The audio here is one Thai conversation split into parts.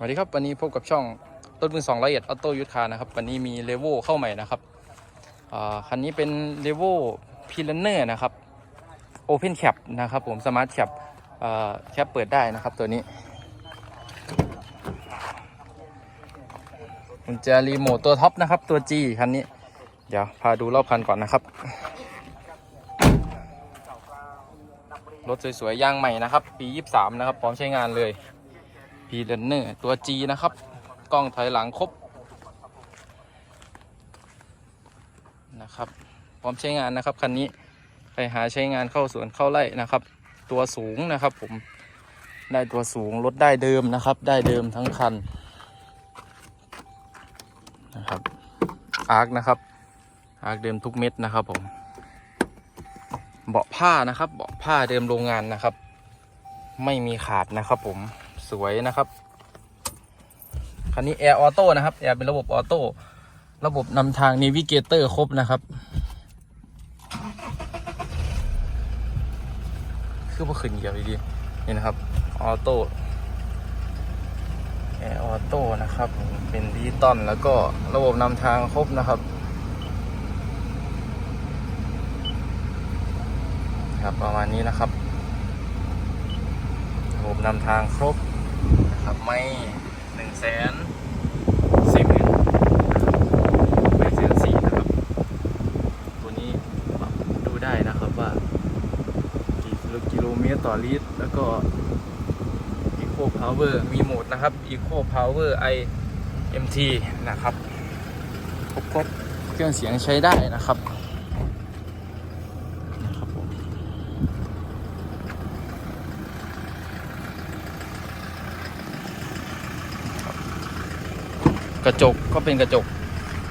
สวัสดีครับวันนี้พบกับช่องต้นมือสองละเอียดออโต้ยุทธคานะครับวันนี้มีเลโวเข้าใหม่นะครับคันนี้เป็นเลโวพีลันเนอร์นะครับโอเพนแคปนะครับผมสมาร์ทแคปแคปเปิดได้นะครับตัวนี้กุญแจรีโมทตัวท็อปนะครับตัว G คันนี้ เดี๋ยวพาดูรอบคันก่อนนะครับ รถสวยๆยางใหม่นะครับ ปี 23 นะครับพร้อมใช้งานเลย พีเรนเนอร์ตัว G นะครับ กล้องถอยหลังครบนะครับ พร้อมใช้งานนะครับคันนี้ใครหาใช้งานเข้าสวนเข้าไร่นะครับ ตัวสูงนะครับผมได้ตัวสูงรถได้เดิมนะครับ ได้เดิมทั้งคันนะครับอาร์คนะครับอาร์คเดิมทุกเม็ดนะครับผมเบาะผ้านะครับ เบาะผ้าเดิมโรงงานนะครับ ไม่มีขาดนะครับผม สวยนะครับ คันนี้แอร์ออโต้นะครับแอร์เป็นระบบออโต้ระบบนำทาง n นวิเกเตอร์ครบนะครับ คือว่าขึ้นเกี่ยวดีๆนี่นะครับออโต้แอร์ออโต้นะครับ เป็นดิจิตอลแล้วก็ระบบนำทางครบนะครับครับประมาณนี้นะครับระบบนำทางครบ นะครับไม่หนึ่งแสนสี่หมื่นไม่แสนสี่นะครับ ตัวนี้ดูได้นะครับว่ากี่กิโลเมตรต่อลิตร แล้วก็ Eco Power มีโหมดนะครับ Eco Power i MT นะครับครบเครื่องเสียงใช้ได้นะครับนะครับผม ก ระจกก็เป็นกระจก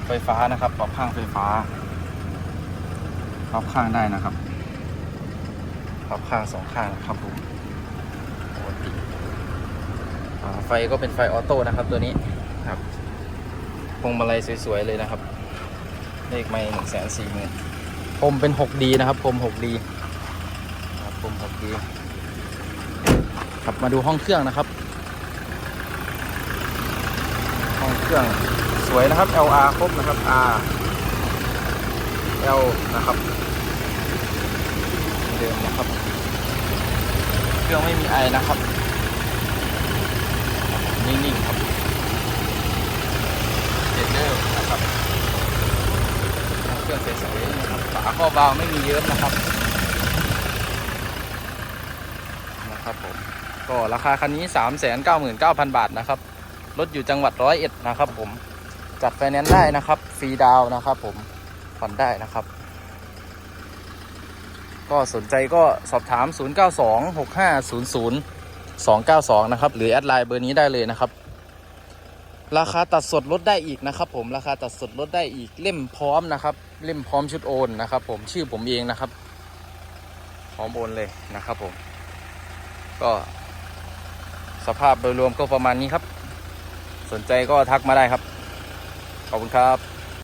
ไฟฟ้านะครับปรับข้างไฟฟ้าปรับข้างได้นะครับปรับข้างสองข้างนะครับผมปกติไฟก็เป็นไฟออโต้นะครับตัวนี้ครับพวงมาลัยสวยๆเลยนะครับ เลขไม่หนึ่งแสนสี่หมื่นพรมเป็น 6D นะครับพรม 6D ครับพรม 6D ครับมาดูห้องเครื่องนะครับ ห้อง เครื่องสวยนะครับ LR ครบนะครับ R L นะครับเดิมนะครับ เครื่องไม่มีไอนะครับ นิ่งๆครับเจนเดอร์นะครับเครื่องใสๆนะครับฝาข้อเบาไม่มีเยิ้มนะครับนะครับผมก็ราคาคันนี้ 399,000 บาทนะครับ รถอยู่จังหวัดร้อยเอ็ดนะครับผมจัดไฟแนนซ์ได้นะครับฟรีดาวนะครับผมผ่อนได้นะครับ ก็สนใจก็สอบถาม 0926500292 นะครับ หรือแอดไลน์เบอร์นี้ได้เลยนะครับ ราคาตัดสดลดได้อีกนะครับผมราคาตัดสดลดได้อีกเล่มพร้อมนะครับ เล่มพร้อมชุดโอนนะครับ ผมชื่อผมเองนะครับ พร้อมโอนเลยนะครับผม ก็สภาพโดยรวมก็ประมาณนี้ครับ สนใจก็ทักมาได้ครับ ขอบคุณครับ